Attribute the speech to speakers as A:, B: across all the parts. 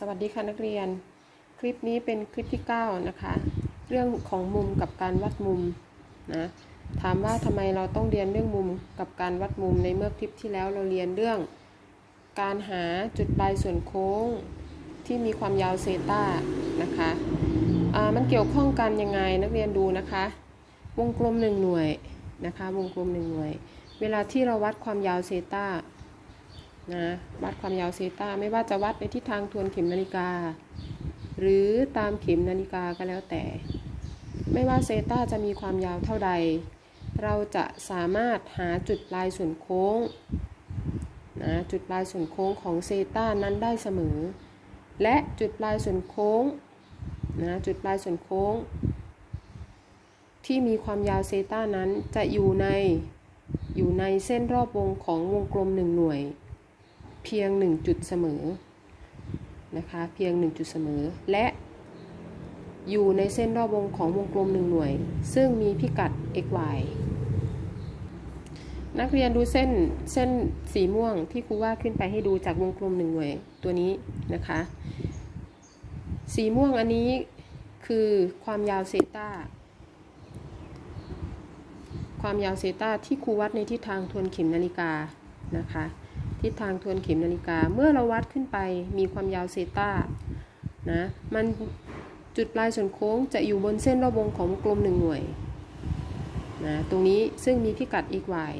A: สวัสดีค่ะนักเรียน คลิปนี้เป็นคลิปที่ 9 นะคะ เรื่องของมุมกับการวัดมุมนะถามว่าทำไมเราต้องเรียนเรื่องมุมกับการวัดมุมในเมื่อคลิปที่แล้วเราเรียนเรื่อง การหาจุดปลายส่วนโค้งที่มีความยาวเซต้านะคะอ่ามันเกี่ยวข้องกันยังไงนักเรียนดูนะคะ วงกลมหนึ่งหน่วยนะคะวงกลมหนึ่งหน่วย เวลาที่เราวัดความยาวเซต้า นะวัดความยาวเซตาไม่ว่าจะวัดในทิศทางทวนเข็มนาฬิกา หรือตามเข็มนาฬิกาก็แล้วแต่ ไม่ว่าเซตาจะมีความยาวเท่าใด เราจะสามารถหาจุดปลายส่วนโค้งนะจุดปลายส่วนโค้งของเซตานั้นได้เสมอ และจุดปลายส่วนโค้งนะจุดปลายส่วนโค้ง ที่มีความยาวเซตานั้นจะอยู่ในอยู่ในเส้นรอบวงของวงกลมหนึ่งหน่วย พียง 1 จุดเสมอนะคะเพียง 1 จุดเสมอ และอยู่ในเส้นรอบวงของวงกลม 1 หน่วย ซึ่งมีพิกัด x y นักเรียนดูเส้นเส้นสีม่วงที่ครูวาดขึ้นไปให้ดูจากวงกลม 1 หน่วยตัวนี้นะคะ สีม่วงอันนี้คือความยาวเซตาความยาวเซตาที่ครูวัดในทิศทางทวนเข็มนาฬิกานะคะ ทิศทางทวนเข็มนาฬิกา เมื่อเราวัดขึ้นไปมีความยาวเซตานะมันจุดปลายส่วนโค้งจะอยู่บนเส้นรอบวงของวงกลมหนึ่งหน่วยนะตรงนี้ซึ่งมีพิกัด x y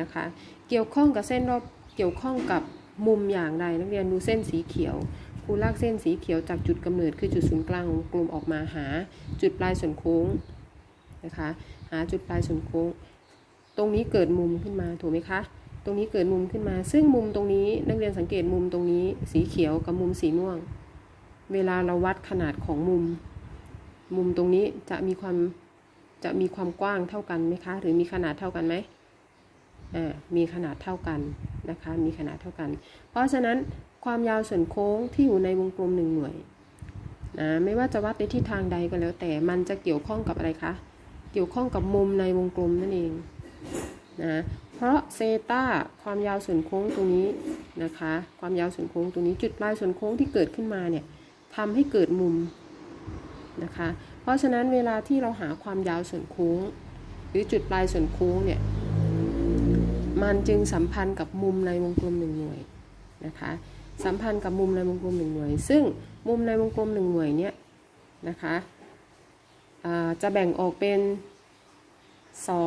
A: นะคะเกี่ยวข้องกับเส้นรอบเกี่ยวข้องกับมุมอย่างใดนักเรียนดูเส้นสีเขียวครูลากเส้นสีเขียวจากจุดกำเนิดคือจุดศูนย์กลางของกลมออกมาหา จุดปลายส่วนโค้งนะคะหาจุดปลายส่วนโค้ง ตรงนี้เกิดมุมขึ้นมาถูกไหมคะ รงนี้เกิดมุมขึ้นมา ซึ่งมุมตรงนี้นักเรียนสังเกตมุมตรงนี้ สีเขียวกับมุมสีม่วง เวลาเราวัดขนาดของมุม มุมตรงนี้จะมีความจะมีความกว้างเท่ากันไหมคะ หรือมีขนาดเท่ากันไหมอ่ามีขนาดเท่ากันนะคะ มีขนาดเท่ากัน เพราะฉะนั้นความยาวส่วนโค้งที่อยู่ในวงกลมหนึ่งหน่วยนะไม่ว่าจะวัดในทิศทางใดก็แล้ว แต่มันจะเกี่ยวข้องกับอะไรคะ เกี่ยวข้องกับมุมในวงกลมนั่นเองนะ เพราะเซตาความยาวส่วนโค้งตรงนี้นะคะ ความยาวส่วนโค้งตรงนี้จุดปลายส่วนโค้งที่เกิดขึ้นมาเนี่ยทำให้เกิดมุมนะคะ เพราะฉะนั้นเวลาที่เราหาความยาวส่วนโค้ง หรือจุดปลายส่วนโค้งเนี่ยมันจึงสัมพันธ์กับมุมในวงกลมหนึ่งหน่วยนะคะสัมพันธ์กับมุมในวงกลมหนึ่งหน่วย ซึ่งมุมในวงกลมหนึ่งหน่วยเนี่ยนะคะจะแบ่งออกเป็น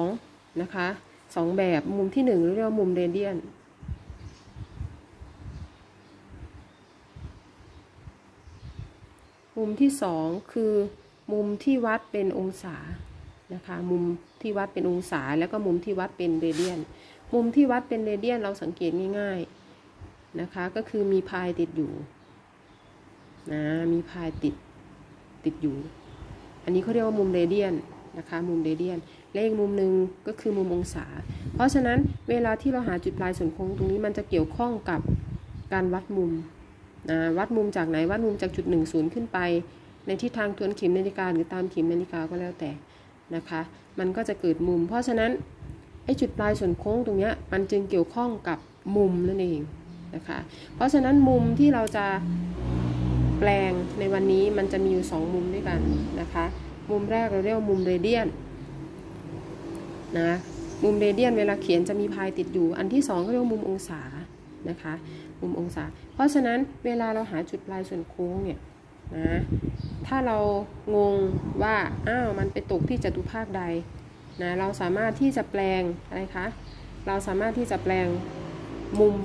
A: 2นะคะ สองแบบมุมที่หนึ่งเรียกว่ามุมเรเดียน มุมที่สองคือมุมที่วัดเป็นองศานะคะมุมที่วัดเป็นองศาแล้วก็มุมที่วัดเป็นเรเดียน มุมที่วัดเป็นเรเดียนเราสังเกตง่ายๆนะคะก็คือมีพายติดอยู่นะมีพายติดติดอยู่ อันนี้เขาเรียกว่ามุมเรเดียน นะคะ มุมเรเดียน และอีกมุมหนึ่งก็คือมุมองศา เพราะฉะนั้นเวลาที่เราหาจุดปลายส่วนโค้งตรงนี้มันจะเกี่ยวข้องกับการวัดมุมนะวัดมุมจากไหน วัดมุมจากจุด 1 0 ขึ้นไป ในทิศทางทวนเข็มนาฬิกาหรือตามเข็มนาฬิกาก็แล้วแต่นะคะ มันก็จะเกิดมุม เพราะฉะนั้นไอ้จุดปลายส่วนโค้งตรงนี้มันจึงเกี่ยวข้องกับมุมนั่นเองนะคะ เพราะฉะนั้นมุมที่เราจะแปลงในวันนี้มันจะมีอยู่ 2 มุมด้วยกันนะคะ มุมแรกเราเรียกว่ามุมเรเดียนนะมุมเรเดียนเวลาเขียนจะมีพายติดอยู่ อันที่2ก็เรียกว่ามุมองศานะคะมุมองศา เพราะฉะนั้นเวลาเราหาจุดปลายส่วนโค้งเนี่ยนะถ้าเรางงว่าอ้าวมันไปตกที่จตุภาคใดนะเราสามารถที่จะแปลงอะไรคะเราสามารถที่จะแปลงมุม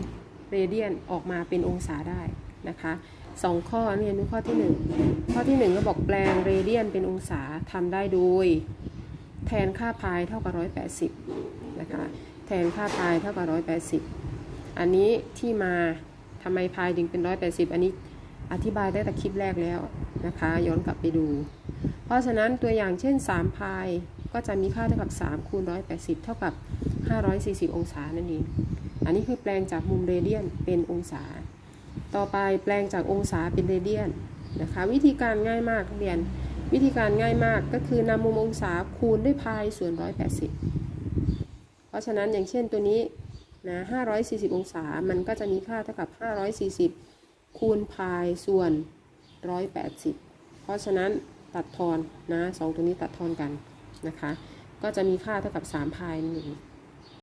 A: เรเดียนออกมาเป็นองศาได้นะคะ สองข้อเรียนดูข้อที่1ข้อที่1ก็บอกแปลงเรเดียนเป็นองศาทำได้โดย แทนค่าพายเท่ากับ180นะคะแทนค่าพายเท่ากับ180อันนี้ที่มาทำไมพายถึงเป็น180อันนี้อธิบายได้แต่คลิปแรกแล้วนะคะ ย้อนกลับไปดู เพราะฉะนั้นตัวอย่างเช่น3พายก็จะมีค่าเท่ากับ 3 คูณ 180 เท่ากับ 540 องศานั่นเอง อันนี้คือแปลงจากมุมเรเดียนเป็นองศา ต่อไปแปลงจากองศาเป็นเรเดียนนะคะวิธีการง่ายมากเรียนวิธีการง่ายมากก็คือนำมุมองศาคูณด้วยพายส่วน 180 เพราะฉะนั้นอย่างเช่นตัวนี้นะ540 องศามันก็จะมีค่าเท่ากับ 540คคูณพายส่วนร้อยแปดสิบเพราะฉะนั้นตัดทอนนะสองตัวนี้ตัดทอนกันนะคะ ก็จะมีค่าเท่ากับ3พายหนึ่ง